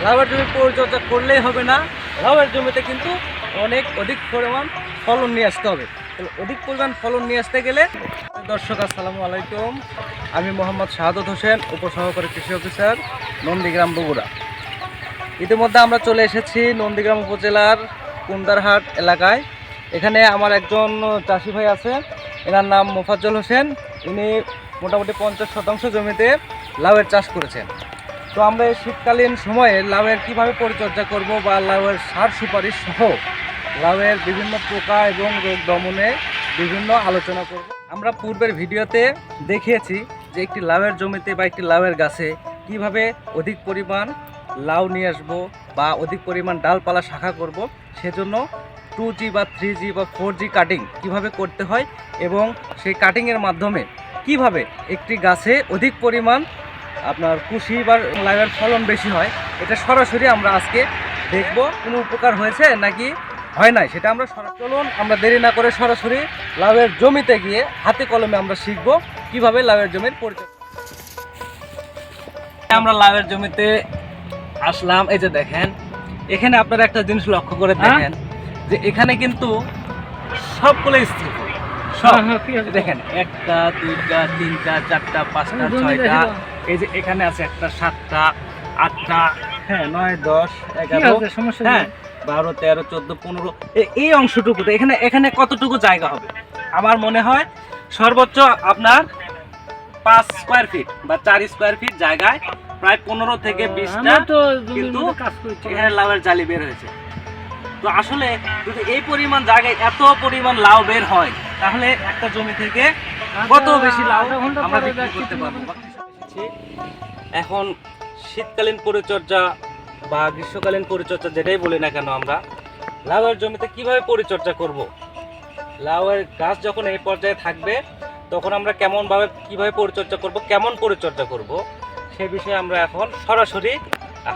লাউয়ের জমি পরিচর্যা করলেই হবে না। লাউয়ের জমিতে কিন্তু অনেক অধিক পরিমাণ ফলন নিয়ে আসতে হবে। অধিক পরিমাণ ফলন নিয়ে আসতে গেলে দর্শক, আসসালামু আলাইকুম। আমি মোহাম্মদ শাহাদত হোসেন, উপসহকারী কৃষি অফিসার, নন্দীগ্রাম বগুড়া। ইতিমধ্যে আমরা চলে এসেছি নন্দীগ্রাম উপজেলার কুন্দারহাট এলাকায়। এখানে আমার একজন চাষি ভাই আছে, এনার নাম মোফাজ্জল হোসেন। ইনি মোটামুটি পঞ্চাশ শতাংশ জমিতে লাউয়ের চাষ করেছেন। তো আমরা এই শীতকালীন সময়ে লাউয়ের কীভাবে পরিচর্যা করব বা লাউয়ের সার সুপারিশ সহ লাউয়ের বিভিন্ন পোকা এবং রোগ দমনে বিভিন্ন আলোচনা করব। আমরা পূর্বের ভিডিওতে দেখিয়েছি যে একটি লাউয়ের জমিতে বা একটি লাউয়ের গাছে কীভাবে অধিক পরিমাণ লাউ নিয়ে আসব বা অধিক পরিমাণ ডালপালা শাখা করব, সেজন্য টু জি বা থ্রি জি বা ফোর জি কাটিং কীভাবে করতে হয় এবং সেই কাটিংয়ের মাধ্যমে কীভাবে একটি গাছে অধিক পরিমাণ আপনার কুশি বা লাউয়ের ফলন বেশি হয় এটা সরাসরি আমরা আজকে দেখব। কোনো উপকার হয়েছে নাকি হয় নাই? সেটা আমরা চলুন আমরা দেরি না করে সরাসরি লাউয়ের জমিতে গিয়ে হাতে কলমে আমরা শিখব কীভাবে লাউয়ের জমির পরিচর্যা আমরা লাউয়ের জমিতে আসলাম এই যে দেখেন এখানে আপনারা একটা জিনিস লক্ষ্য করে হ্যাঁ? দেখেন যে এখানে কিন্তু সবগুলো স্থির সব। দেখেন একটা দুইটা তিনটা চারটা পাঁচটা ছয়টা এই যে এখানে আছে একটা সাতটা আটটা হ্যাঁ নয় দশ এগারো সমস্যা হ্যাঁ বারো তেরো চোদ্দ পনেরো এই অংশটুকুতে এখানে এখানে কতটুকু জায়গা হবে? আমার মনে হয় সর্বোচ্চ আপনার পাঁচ স্কোয়ার ফিট বা চার স্কোয়ার ফিট জায়গায় প্রায় পনেরো থেকে বিশটা কিন্তু এখানে লাউয়ের জালি বের হয়েছে। তো আসলে যদি এই পরিমাণ জায়গায় এত পরিমাণ লাউ বের হয় তাহলে একটা জমি থেকে কত বেশি লাউ আমরা বিক্রি করতে পারব? এসেছি। এখন শীতকালীন পরিচর্যা বা গ্রীষ্মকালীন পরিচর্যা যেটাই বলি না কেন আমরা, লাউয়ের জমিতে কীভাবে পরিচর্যা করব? লাউয়ের গাছ যখন এই পর্যায়ে থাকবে, তখন আমরা কেমন ভাবে কীভাবে পরিচর্যা করব, কেমন পরিচর্যা করব, সে বিষয়ে আমরা এখন সরাসরি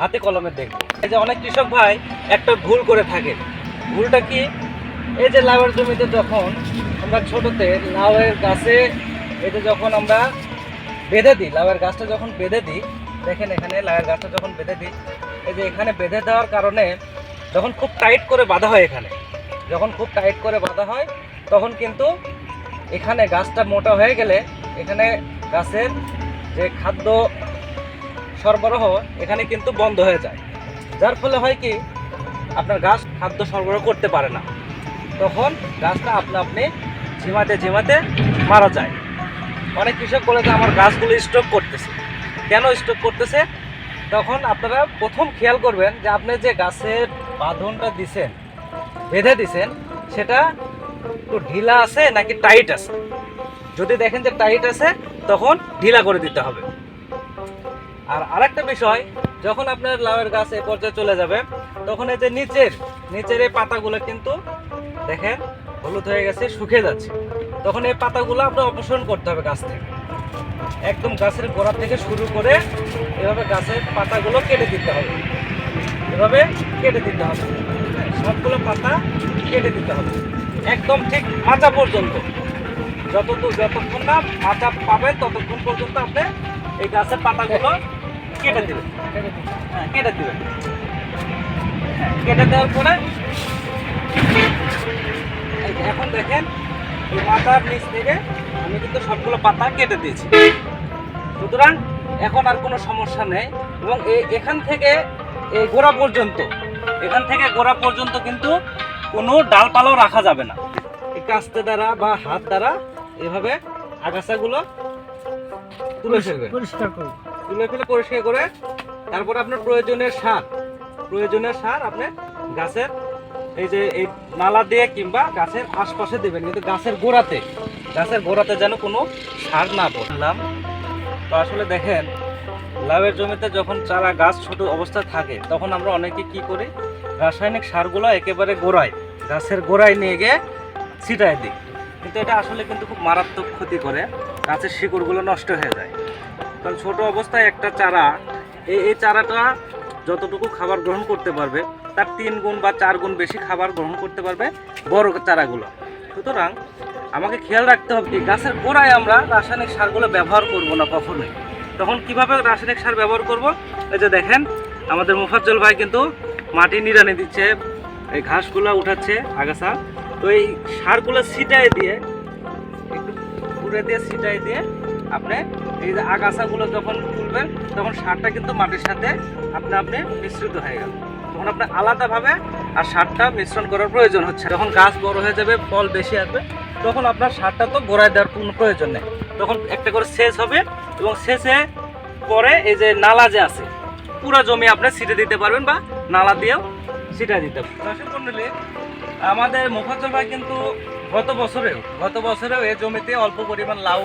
হাতে কলমে দেখব। এই যে অনেক কৃষক ভাই একটা ভুল করে থাকে ভুলটা কি? এই যে লাউয়ের জমিতে যখন আমরা ছোটোতে, লাউয়ের গাছে এতে যখন আমরা বেঁধে দিই, লাউয়ের গাছটা যখন বেঁধে দিই, দেখেন এখানে লাউয়ের গাছটা যখন বেঁধে দিই, এই যে এখানে বেঁধে দেওয়ার কারণে যখন খুব টাইট করে বাঁধা হয় এখানে, যখন খুব টাইট করে বাঁধা হয়, তখন কিন্তু এখানে গাছটা মোটা হয়ে গেলে এখানে গাছের যে খাদ্য সরবরাহ এখানে কিন্তু বন্ধ হয়ে যায়। যার ফলে হয় কি, আপনার গাছ খাদ্য সরবরাহ করতে পারে না। তখন গাছটা আপনা আপনি ঝিমাতে ঝিমাতে মারা যায়। অনেক কৃষক বলে যে আমার গাছগুলো স্টক করতেছে। কেন স্টক করতেছে? তখন আপনারা প্রথম খেয়াল করবেন যে আপনি যে গাছের বাঁধনটা দিছেন, বেঁধে দিছেন, সেটা একটু ঢিলা আছে নাকি টাইট আছে? যদি দেখেন যে টাইট আছে, তখন ঢিলা করে দিতে হবে। আর আরেকটা বিষয়, যখন আপনার লাউয়ের গাছ এ পর্যায়ে চলে যাবে, তখন এই যে নিচের নিচের এই পাতাগুলো কিন্তু দেখেন হলুদ হয়ে গেছে, শুকিয়ে যাচ্ছে। তখন এই পাতাগুলো আপনার অপসারণ করতে হবে গাছ থেকে। একদম গাছের গোড়া থেকে শুরু করে এভাবে গাছের পাতাগুলো কেটে দিতে হবে। এভাবে কেটে দিতে হবে। সবগুলো পাতা কেটে দিতে হবে। একদম ঠিক মাচা পর্যন্ত। যতদূর যতক্ষণ না মাচা পাবেন ততক্ষণ পর্যন্ত আপনি এই গাছের পাতাগুলো কেটে দেবেন। হ্যাঁ কেটে দেবেন। কেটে দেওয়ার পরে এখন দেখেন এই মাথার নিচ থেকে আমি কিন্তু সবগুলো পাতা কেটে দিয়েছি। সুতরাং এখন আর কোনো সমস্যা নেই এবং এখান থেকে এই গোড়া পর্যন্ত এখান থেকে গোড়া পর্যন্ত কিন্তু কোনো ডালপালাও রাখা যাবে না। এই কাস্তে দ্বারা বা হাত দ্বারা এভাবে আগাছাগুলো তুলে ফেলবেন পরিষ্কার তুলে ফেলে পরিষ্কার করে তারপর আপনার প্রয়োজনীয় সার প্রয়োজনীয় সার আপনি গাছের এই যে এই নালা দিয়ে কিংবা গাছের আশপাশে দেবেন, কিন্তু গাছের গোড়াতে গাছের গোড়াতে যেন কোনো সার না পড়লাম তো আসলে দেখেন লাভের জমিতে যখন চারা গাছ ছোট অবস্থায় থাকে, তখন আমরা অনেকে কি করি? রাসায়নিক সারগুলো একেবারে গোড়ায়, গাছের গোড়ায় নিয়ে গিয়ে ছিটায় দিই। কিন্তু এটা আসলে কিন্তু খুব মারাত্মক ক্ষতি করে, গাছের শিকড়গুলো নষ্ট হয়ে যায়। কারণ ছোট অবস্থায় একটা চারা এই এই চারাটা যতটুকু খাবার গ্রহণ করতে পারবে, তার তিন গুণ বা চার গুণ বেশি খাবার গ্রহণ করতে পারবে বড় চারাগুলো। সুতরাং আমাকে খেয়াল রাখতে হবে কি, গাছের গোড়ায় আমরা রাসায়নিক সারগুলো ব্যবহার করব না কখনোই। তখন কীভাবে রাসায়নিক সার ব্যবহার করব? এই যে দেখেন, আমাদের মুফাজ্জল ভাই কিন্তু মাটি নিড়ানি দিচ্ছে, এই ঘাসগুলো উঠাচ্ছে আগাছা। তো এই সারগুলো ছিটাই দিয়ে, একটু পুড়ে দিয়ে ছিটাই দিয়ে আপনি এই যে আগাছাগুলো যখন তুলবেন তখন সারটা কিন্তু মাটির সাথে আপনি আপনি মিশ্রিত হয়ে গেল। তখন আপনি আলাদাভাবে আর সারটা মিশ্রণ করার প্রয়োজন হচ্ছে যখন গাছ বড় হয়ে যাবে, ফল বেশি আসবে, তখন আপনার সারটা তো গোড়ায় দেওয়ার কোনো প্রয়োজন নেই। তখন একটা করে সেচ হবে এবং সেচে পরে এই যে নালা যে আছে, পুরো জমি আপনি ছিটে দিতে পারবেন বা নালা দিয়েও ছিটে দিতে পারবেন। আমাদের মুফাজ্জল ভাই কিন্তু গত বছরেও গত বছরেও এই জমিতে অল্প পরিমাণ লাউ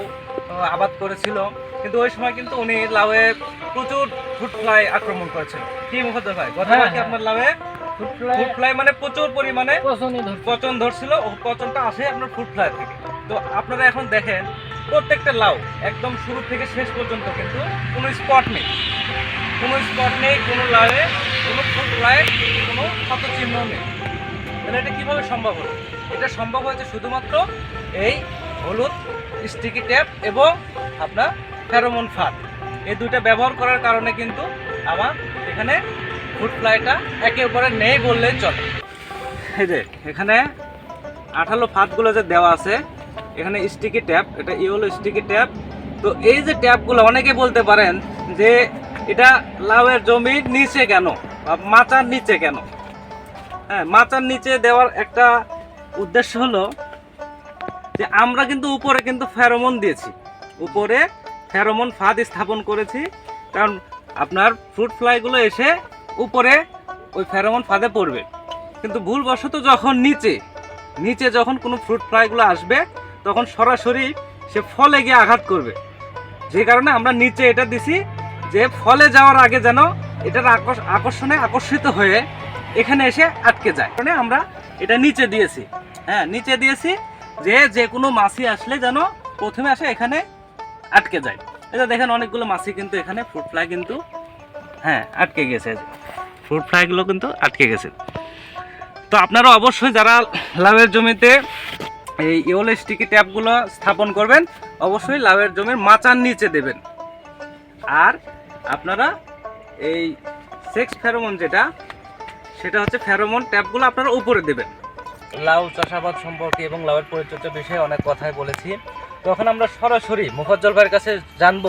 আবাদ করেছিল। কিন্তু ওই সময় কিন্তু উনি লাউয়ে প্রচুর ফ্রুট ফ্লাই আক্রমণ করেছিল কি মুফাজ্জল ভাই? কথা হ্যাঁ, কি হ্যাঁ। আপনার লাউয়ে? ফ্রুট ফ্লাই মানে প্রচুর পরিমাণে পচন ধরছিল ও পচনটা আসে আপনার ফ্রুট ফ্লাই থেকে। তো আপনারা এখন দেখেন প্রত্যেকটা লাউ একদম শুরু থেকে শেষ পর্যন্ত কিন্তু কোনো স্পট নেই। কোনো স্পট নেই কোনো লাউয়ে কোনো ফ্রুট ফ্লাইয়ের কোনো ক্ষত চিহ্ন নেই। তাহলে এটা কীভাবে সম্ভব হলো? এটা সম্ভব হয়েছে শুধুমাত্র এই হলুদ স্টিকি ট্যাপ এবং আপনার ফেরোমন ফাঁদ। এই দুইটা ব্যবহার করার কারণে কিন্তু আমার এখানে ফ্রুট ফ্লাইটা একে উপরে নেই বললেই চলে। এই যে, এখানে আঠালো ফাঁদগুলো যে দেওয়া আছে, এখানে স্টিকি ট্যাপ এটা ইয়েলো স্টিকি ট্যাপ তো এই যে ট্যাপগুলো অনেকে বলতে পারেন যে এটা লাউয়ের জমির নিচে কেন বা মাচার নিচে কেন? হ্যাঁ মাচার নিচে দেওয়ার একটা উদ্দেশ্য হলো যে আমরা কিন্তু উপরে কিন্তু ফেরোমন দিয়েছি। উপরে ফেরোমন ফাঁদ স্থাপন করেছি, কারণ আপনার ফ্রুট ফ্লাইগুলো এসে উপরে ওই ফেরোমন ফাঁদে পড়বে। কিন্তু ভুলবশত যখন নিচে নিচে যখন কোনো ফ্রুট ফ্লাইগুলো আসবে, তখন সরাসরি সে ফলে গিয়ে আঘাত করবে। যে কারণে আমরা নিচে এটা দিছি যে ফলে যাওয়ার আগে যেন এটার আকর্ষ- আকর্ষণে আকর্ষিত হয়ে এখানে এসে আটকে যায়। কারণে আমরা এটা নিচে দিয়েছি। হ্যাঁ নিচে দিয়েছি যে যে কোনো মাছি আসলে যেন প্রথমে আসে এখানে আটকে যায়। এটা দেখেন অনেকগুলো মাছই কিন্তু এখানে ফ্রুট ফ্লাই কিন্তু হ্যাঁ আটকে গেছে। ফ্রুট ফ্লাইগুলো কিন্তু আটকে গেছে। তো আপনারা অবশ্যই যারা লাভের জমিতে এই ইওলো স্টিকি ট্যাপগুলো স্থাপন করবেন, অবশ্যই লাভের জমির মাচার নিচে দেবেন। আর আপনারা এই সেক্স ফেরোমন যেটা, সেটা হচ্ছে ফেরোমন ট্যাপগুলো আপনারা উপরে দেবেন। লাউ, চাষাবাদ সম্পর্কে এবং লাউয়ের পরিচর্যা বিষয়ে অনেক কথাই বলেছি। তখন আমরা সরাসরি মুফজ্জল ভাইয়ের কাছে জানব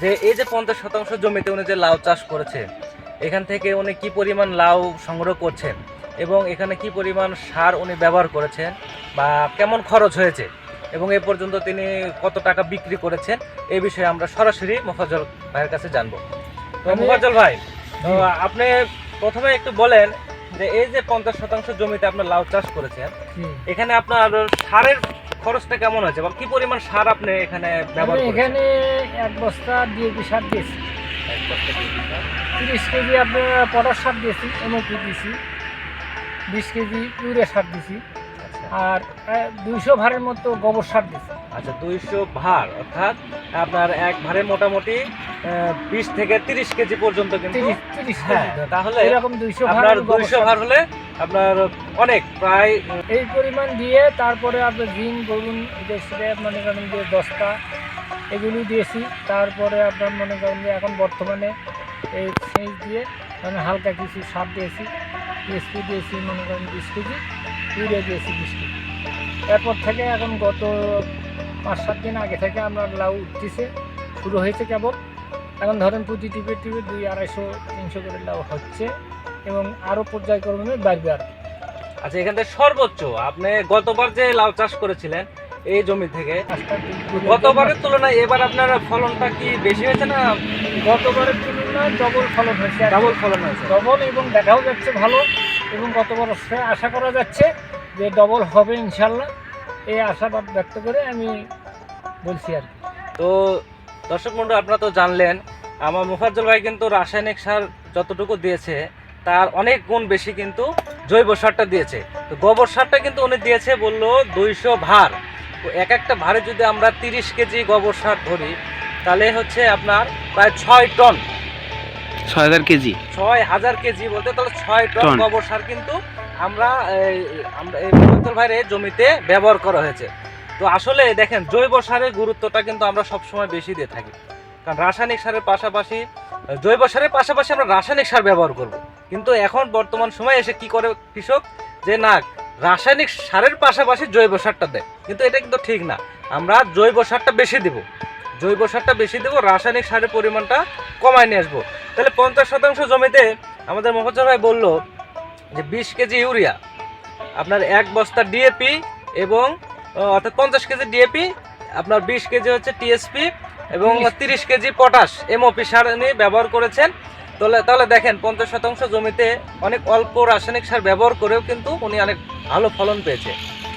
যে এই যে পঞ্চাশ শতাংশ জমিতে উনি যে লাউ চাষ করেছে এখান থেকে উনি কি পরিমাণ লাউ সংগ্রহ করছেন এবং এখানে কি পরিমাণ সার উনি ব্যবহার করেছেন বা কেমন খরচ হয়েছে এবং এ পর্যন্ত তিনি কত টাকা বিক্রি করেছেন এই বিষয়ে আমরা সরাসরি মোফাজ্জল ভাইয়ের কাছে জানব। তো মোফাজ্জল ভাই তো আপনি প্রথমে একটু বলেন যে এই যে পঞ্চাশ শতাংশ জমিতে আপনার লাউ চাষ করেছেন এখানে আপনার সারের খরচটা কেমন আছে? বা কি পরিমাণ সার আপনি এখানে ব্যবহার এখানে এক বস্তা ডিএপি সার দিয়েছি। তিরিশ কেজি আপনার পটাশ সার দিয়েছি এমওপি দিয়েছি। বিশ কেজি ইউরিয়া সার দিয়েছি। আর দুইশো ভারের মতো গোবর সার দিয়েছি আচ্ছা দুইশো ভার অর্থাৎ আপনার এক ভারে মোটামুটি বিশ থেকে তিরিশ কেজি পর্যন্ত কিন্তু হ্যাঁ তাহলে এরকম দুইশো আপনার দুইশো ভার হলে আপনার অনেক প্রায় এই পরিমাণ দিয়ে তারপরে আপনার জিন বলুন মনে করেন যে দশটা এগুলি দিয়েছি। তারপরে আপনার মনে করেন যে এখন বর্তমানে এই সেচ দিয়ে মানে হালকা কিছু সার দিয়েছি। টিএসপি দিয়েছি মনে করেন বিশ কেজি। বিশ কেজি এরপর থেকে এখন গত পাঁচ সাত দিন আগে থেকে আমরা লাউ উঠতেছে শুরু হয়েছে কেবল। এখন ধরেন প্রতি টিপে টিপে দুই আড়াইশো তিনশো করে লাউ হচ্ছে এবং আরও পর্যায়ক্রমে বাড়বে আর আচ্ছা এখান থেকে সর্বোচ্চ আপনি গতবার যে লাউ চাষ করেছিলেন এই জমি থেকে গতবারের তুলনায় এবার আপনার ফলনটা কি বেশি হয়েছে না গতবারের তুলনায় ডবল ফলন হয়েছে ডবল ফলন হয়েছে? ডবল এবং দেখাও যাচ্ছে ভালো। এবং গত বছরে আশা করা যাচ্ছে যে ডবল হবে ইনশাল্লাহ। এই আশাবাদ ব্যক্ত করে আমি বলছি আর কি। তো দর্শক বন্ধু আপনারা তো জানলেন, আমার মুফাজ্জল ভাই কিন্তু রাসায়নিক সার যতটুকু দিয়েছে, তার অনেক গুণ বেশি কিন্তু জৈব সারটা দিয়েছে। তো গোবর সারটা কিন্তু উনি দিয়েছে বলল দুইশো ভার। তো এক একটা ভারে যদি আমরা তিরিশ কেজি গোবর সার ধরি, তাহলে হচ্ছে আপনার প্রায় ছয় টন ছয় হাজার কেজি? ছয় হাজার কেজি বলতে তাহলে ছয় টন। গোবর সার কিন্তু আমরা আমরা ভাইয়ের জমিতে ব্যবহার করা হয়েছে। তো আসলে দেখেন জৈব সারের গুরুত্বটা কিন্তু আমরা সবসময় বেশি দিয়ে থাকি। কারণ রাসায়নিক সারের পাশাপাশি জৈব সারের পাশাপাশি আমরা রাসায়নিক সার ব্যবহার করব। কিন্তু এখন বর্তমান সময়ে এসে কি করে কৃষক? যে না রাসায়নিক সারের পাশাপাশি জৈব সারটা দেয়। কিন্তু এটা কিন্তু ঠিক না। আমরা জৈব সারটা বেশি দেব। জৈব সারটা বেশি দেবো রাসায়নিক সারের পরিমাণটা কমায় নিয়ে আসব। তাহলে পঞ্চাশ শতাংশ জমিতে আমাদের মহাজন ভাই বলল যে বিশ কেজি ইউরিয়া আপনার এক বস্তা ডিএপি এবং অর্থাৎ পঞ্চাশ কেজি ডিএপি আপনার বিশ কেজি হচ্ছে টিএসপি এবং তিরিশ কেজি পটাশ এমওপি সার উনি ব্যবহার করেছেন। তাহলে তাহলে দেখেন পঞ্চাশ শতাংশ জমিতে অনেক অল্প রাসায়নিক সার ব্যবহার করেও কিন্তু উনি অনেক ভালো ফলন পেয়েছে।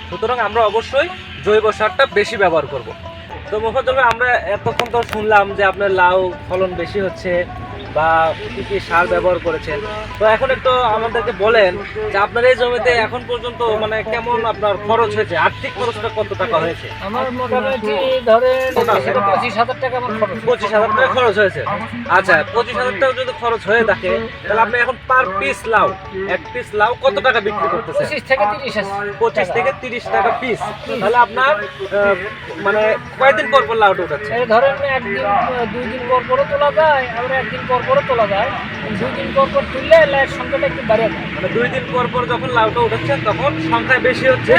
সুতরাং আমরা অবশ্যই জৈব সারটা বেশি ব্যবহার করব। তো ভাই, আমরা এতক্ষণ তো শুনলাম যে আপনার লাউ ফলন বেশি হচ্ছে বা কি কি সার ব্যবহার করেছেন? তো এখন একটু আমাদেরকে বলেন যে আপনার এই জমিতে এখন পর্যন্ত মানে কেমন আপনার খরচ হয়েছে? আর্থিক খরচটা কত টাকা হয়েছে? আমার মোটামুটি ধরেন পঁচিশ হাজার টাকা আমার খরচ পঁচিশ হাজার টাকা খরচ হয়েছে। আচ্ছা পঁচিশ হাজার টাকা যদি খরচ হয়ে থাকে তাহলে আপনি এখন পার পিস লাউ এক পিস লাউ কত টাকা বিক্রি করতেছেন? পঁচিশ থেকে তিরিশ পঁচিশ থেকে তিরিশ টাকা পিস তাহলে আপনার মানে কয়দিন পর পর লাউটা উঠাচ্ছে ধরেন একদিন দুই দিন পর পরও তোলা যায় আবার একদিন পর পরও তোলা যায় দুই দিন পর পর তুললে লাইট সংখ্যাটা একটু বাড়িয়ে যায় মানে দুই দিন পর পর যখন লাউটা উঠাচ্ছেন তখন সংখ্যা বেশি হচ্ছে।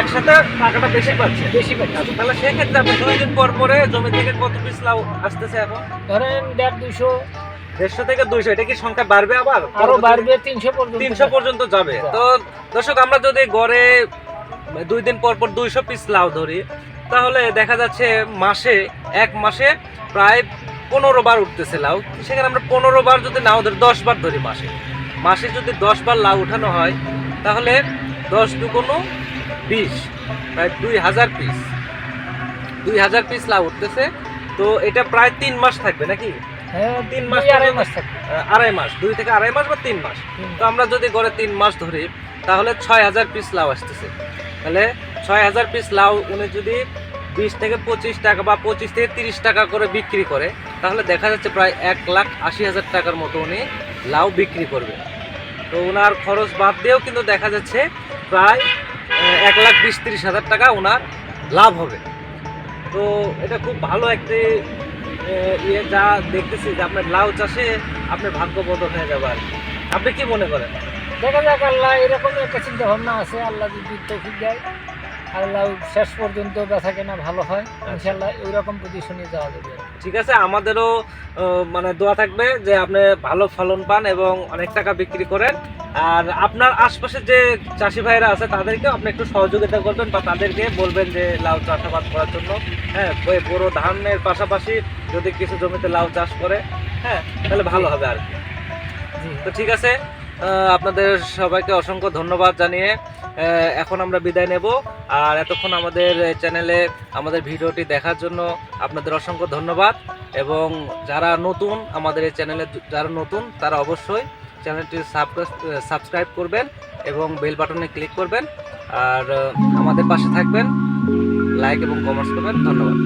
একসাথে টাকাটা বেশি পাচ্ছে। বেশি পাচ্ছে। আচ্ছা, তাহলে সেক্ষেত্রে আপনি দুই দিন পর পরে জমি থেকে কত পিস লাউ আসতেছে এখন? ধরেন দেড় দুশো দেড়শো থেকে দুইশো এটা কি সংখ্যা বাড়বে আবার? আরও বাড়বে তিনশো পর্যন্ত তিনশো পর্যন্ত যাবে। তো দর্শক আমরা যদি গড়ে দুই দিন পর পর দুইশো পিস লাউ ধরি তাহলে দেখা যাচ্ছে মাসে এক মাসে প্রায় পনেরো বার উঠতেছে লাউ সেখানে আমরা পনেরো বার যদি নাও ধরি দশ বার ধরি মাসে। মাসে যদি দশ বার লাউ উঠানো হয় তাহলে দশ দুগুণ বিশ প্রায় দুই হাজার পিস দুই হাজার পিস লাউ উঠতেছে তো এটা প্রায় তিন মাস থাকবে নাকি? হ্যাঁ তিন মাস আড়াই মাস থাকবে। আড়াই মাস দুই থেকে আড়াই মাস বা তিন মাস। তো আমরা যদি গড়ে তিন মাস ধরি তাহলে ছয় হাজার পিস লাউ আসতেছে। তাহলে ছয় হাজার পিস লাউ উনি যদি বিশ থেকে পঁচিশ টাকা বা পঁচিশ থেকে তিরিশ টাকা করে বিক্রি করে, তাহলে দেখা যাচ্ছে প্রায় এক লাখ আশি হাজার টাকার মতো উনি লাউ বিক্রি করবে। তো ওনার খরচ বাদ দিয়েও কিন্তু দেখা যাচ্ছে প্রায় এক লাখ বিশ তিরিশ হাজার টাকা ওনার লাভ হবে। তো এটা খুব ভালো একটি ইয়ে যা দেখতেছি যে আপনার লাউ চাষে আপনার ভাগ্য বদল হয়ে যাবে আর। আপনি কি মনে করেন? দেখা যাক, আল্লাহ এরকমই একটা চিন্তা ভাবনা আছে, আল্লাহ যদি তৌফিক দেয়। আল্লাহ শেষ পর্যন্ত বেচা কেনা ভালো হয় ইনশাল্লাহ ওইরকম পজিশনে যাওয়া যাবে। ঠিক আছে আমাদেরও মানে দোয়া থাকবে যে আপনি ভালো ফলন পান এবং অনেক টাকা বিক্রি করেন। আর আপনার আশপাশে যে চাষি ভাইরা আছে তাদেরকেও আপনি একটু সহযোগিতা করবেন বা তাদেরকে বলবেন যে লাউ চাষাবাদ করার জন্য। হ্যাঁ বড় ধানের পাশাপাশি যদি কিছু জমিতে লাউ চাষ করে হ্যাঁ তাহলে ভালো হবে আর কি। তো ঠিক আছে আপনাদের সবাইকে অসংখ্য ধন্যবাদ জানিয়ে এখন আমরা বিদায় নেব। আর এতক্ষণ আমাদের চ্যানেলে আমাদের ভিডিওটি দেখার জন্য আপনাদের অসংখ্য ধন্যবাদ। এবং যারা নতুন আমাদের এই চ্যানেলে যারা নতুন, তারা অবশ্যই চ্যানেলটি সাবস্ক্রাইব করবেন এবং বেল বাটনে ক্লিক করবেন। আর আমাদের পাশে থাকবেন। লাইক এবং কমেন্টস করবেন। ধন্যবাদ।